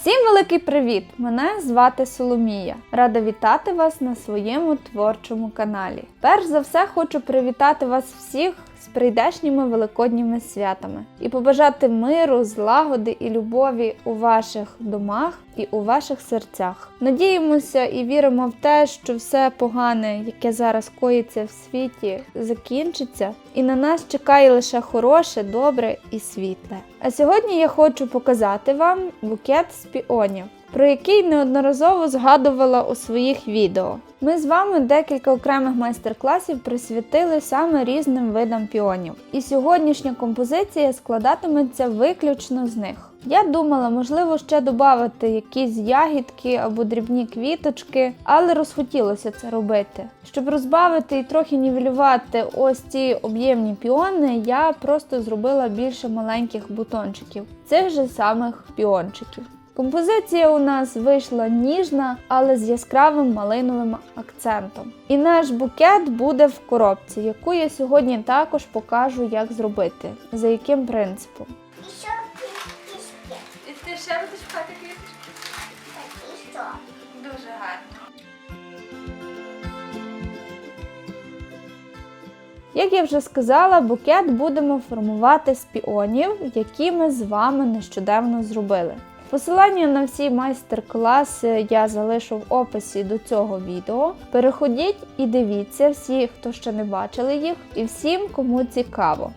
Всім великий привіт! Мене звати Соломія. Рада вітати вас на своєму творчому каналі. Перш за все, хочу привітати вас всіх з прийдешніми великодніми святами і побажати миру, злагоди і любові у ваших домах і у ваших серцях. Надіємося і віримо в те, що все погане, яке зараз коїться в світі, закінчиться, і на нас чекає лише хороше, добре і світле. А сьогодні я хочу показати вам букет з піонів, про який неодноразово згадувала у своїх відео. Ми з вами декілька окремих майстер-класів присвятили саме різним видам піонів, і сьогоднішня композиція складатиметься виключно з них. Я думала, можливо, ще додати якісь ягідки або дрібні квіточки, але розхотілося це робити. Щоб розбавити і трохи нівелювати ось ці об'ємні піони, я просто зробила більше маленьких бутончиків, цих же самих піончиків. Композиція у нас вийшла ніжна, але з яскравим малиновим акцентом. І наш букет буде в коробці, яку я сьогодні також покажу, як зробити, за яким принципом. Еще кишки. Ти ще будеш пхати квіточки? Так, что? Дуже гарно. Як я вже сказала, букет будемо формувати з піонів, які ми з вами нещодавно зробили. Посилання на всі майстер-класи я залишу в описі до цього відео. Переходіть і дивіться всі, хто ще не бачили їх, і всім, кому цікаво.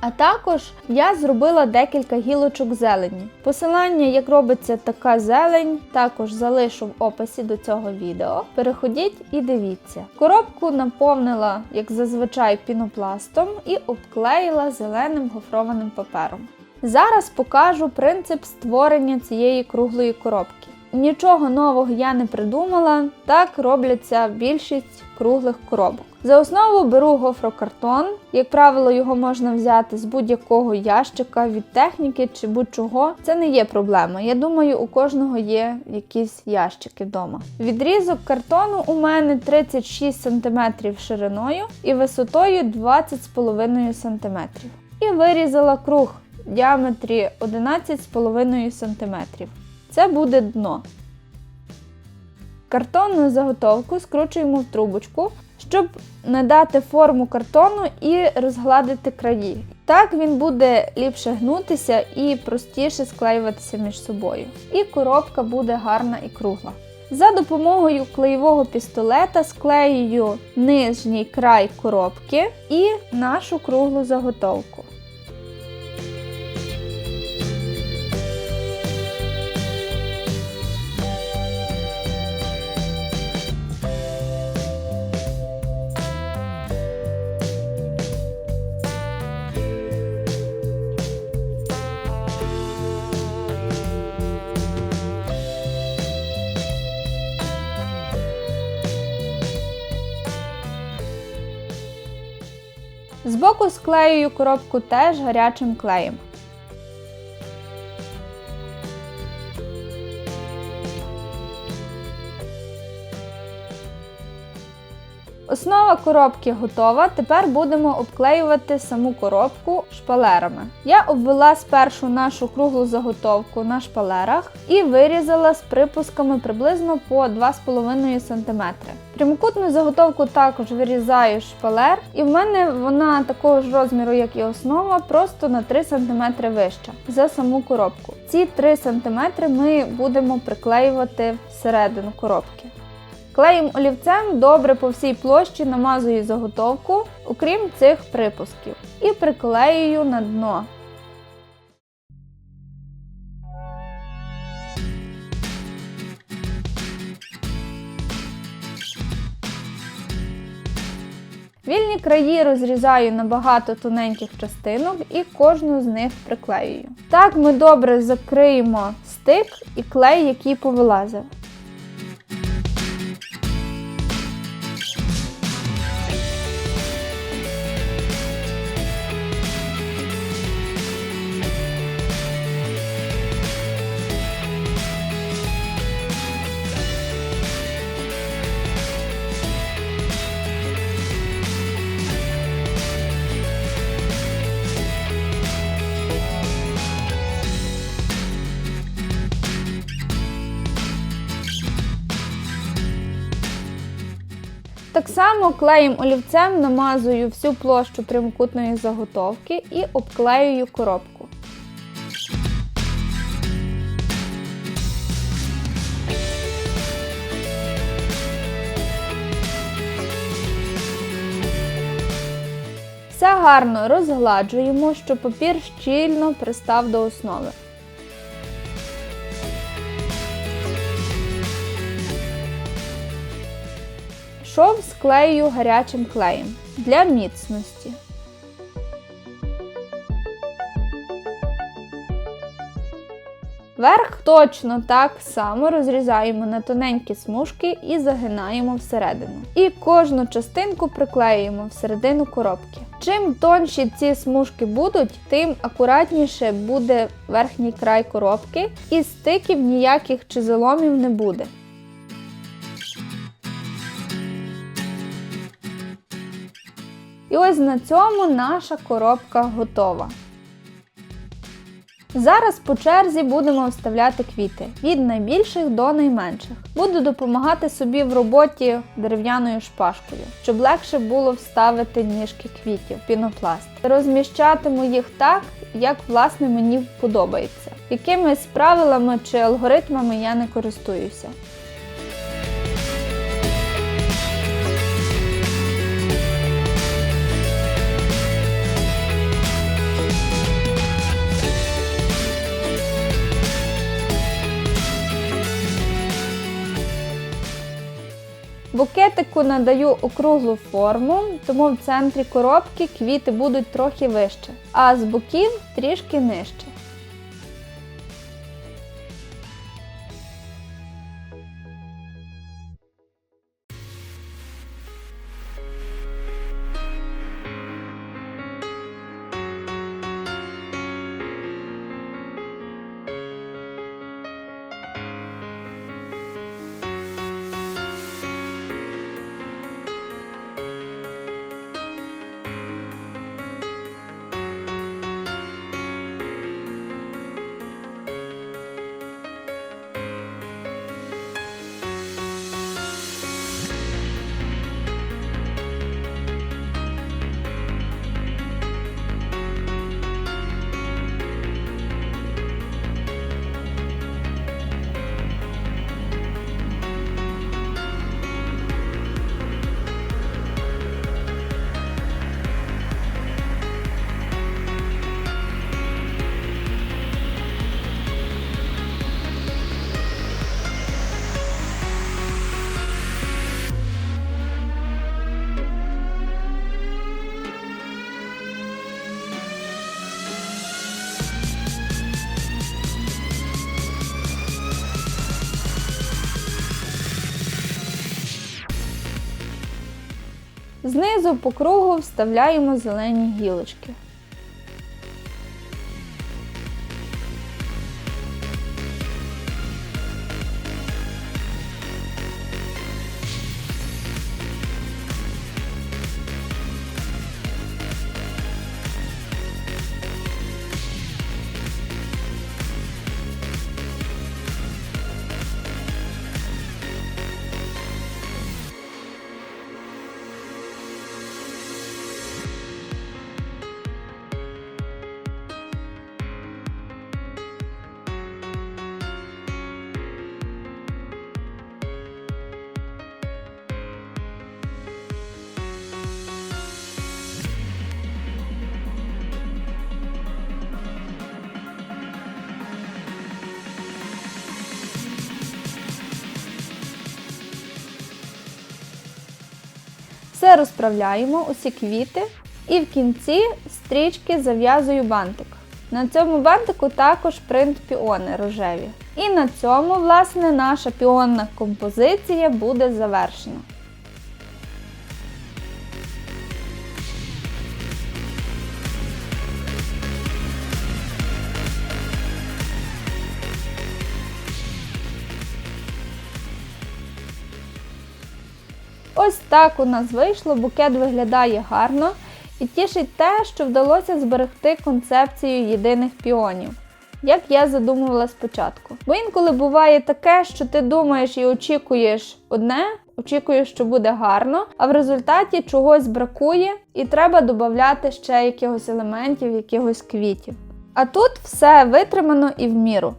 А також я зробила декілька гілочок зелені. Посилання, як робиться така зелень, також залишу в описі до цього відео. Переходіть і дивіться. Коробку наповнила, як зазвичай, пінопластом і обклеїла зеленим гофрованим папером. Зараз покажу принцип створення цієї круглої коробки. Нічого нового я не придумала, так робляться більшість круглих коробок. За основу беру гофрокартон. Як правило, його можна взяти з будь-якого ящика від техніки чи будь-чого. Це не є проблема. Я думаю, у кожного є якісь ящики вдома. Відрізок картону у мене 36 см шириною і висотою 20,5 см. І вирізала круг в діаметрі 11,5 см. Це буде дно. Картонну заготовку скручуємо в трубочку, щоб надати форму картону і розгладити краї. Так він буде ліпше гнутися і простіше склеюватися між собою. І коробка буде гарна і кругла. За допомогою клеєвого пістолета склеюю нижній край коробки і нашу круглу заготовку. Збоку склеюю коробку теж гарячим клеєм. Основа коробки готова. Тепер будемо обклеювати саму коробку шпалерами. Я обвела спершу нашу круглу заготовку на шпалерах і вирізала з припусками приблизно по 2,5 см. Прямокутну заготовку також вирізаю шпалер, і в мене вона такого ж розміру, як і основа, просто на 3 см вища за саму коробку. Ці 3 см ми будемо приклеювати всередину коробки. Клеєм олівцем добре по всій площі намазую заготовку, окрім цих припусків, і приклеюю на дно. Вільні краї розрізаю на багато тоненьких частинок і кожну з них приклеюю. Так ми добре закриємо стик і клей, який повилазив. Само клеєм олівцем намазую всю площу прямокутної заготовки і обклеюю коробку. Все гарно розгладжуємо, щоб папір щільно пристав до основи. Шов склею гарячим клеєм для міцності. Верх точно так само розрізаємо на тоненькі смужки і загинаємо всередину. І кожну частинку приклеюємо всередину коробки. Чим тонші ці смужки будуть, тим акуратніше буде верхній край коробки, і стиків ніяких чи заломів не буде. Ось на цьому наша коробка готова. Зараз по черзі будемо вставляти квіти від найбільших до найменших. Буду допомагати собі в роботі дерев'яною шпажкою, щоб легше було вставити ніжки квітів пінопласт. Розміщатиму їх так, як власне мені подобається. Якимись правилами чи алгоритмами я не користуюся. Букетику надаю округлу форму, тому в центрі коробки квіти будуть трохи вище, а з боків трішки нижче. Знизу по кругу вставляємо зелені гілочки. Все розправляємо, усі квіти, і в кінці стрічки зав'язую бантик. На цьому бантику також принт піони рожеві. І на цьому, власне, наша піонна композиція буде завершена. Ось так у нас вийшло, букет виглядає гарно і тішить те, що вдалося зберегти концепцію єдиних піонів. Як я задумувала спочатку. Бо інколи буває таке, що ти думаєш і очікуєш одне, очікую, що буде гарно, а в результаті чогось бракує, і треба додати ще якихось елементів, якихось квітів. А тут все витримано і в міру.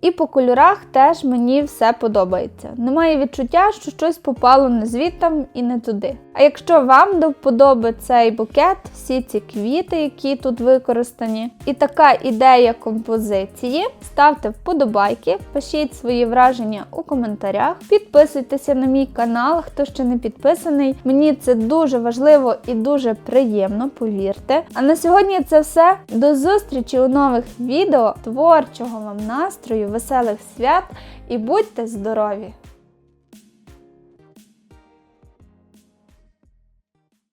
І по кольорах теж мені все подобається. Немає відчуття, що щось попало не звідтам і не туди. А якщо вам до вподоби цей букет, всі ці квіти, які тут використані, і така ідея композиції, ставте вподобайки, пишіть свої враження у коментарях, підписуйтеся на мій канал, хто ще не підписаний. Мені це дуже важливо і дуже приємно, повірте. А на сьогодні це все. До зустрічі у нових відео. Творчого вам настрою, веселих свят і будьте здорові!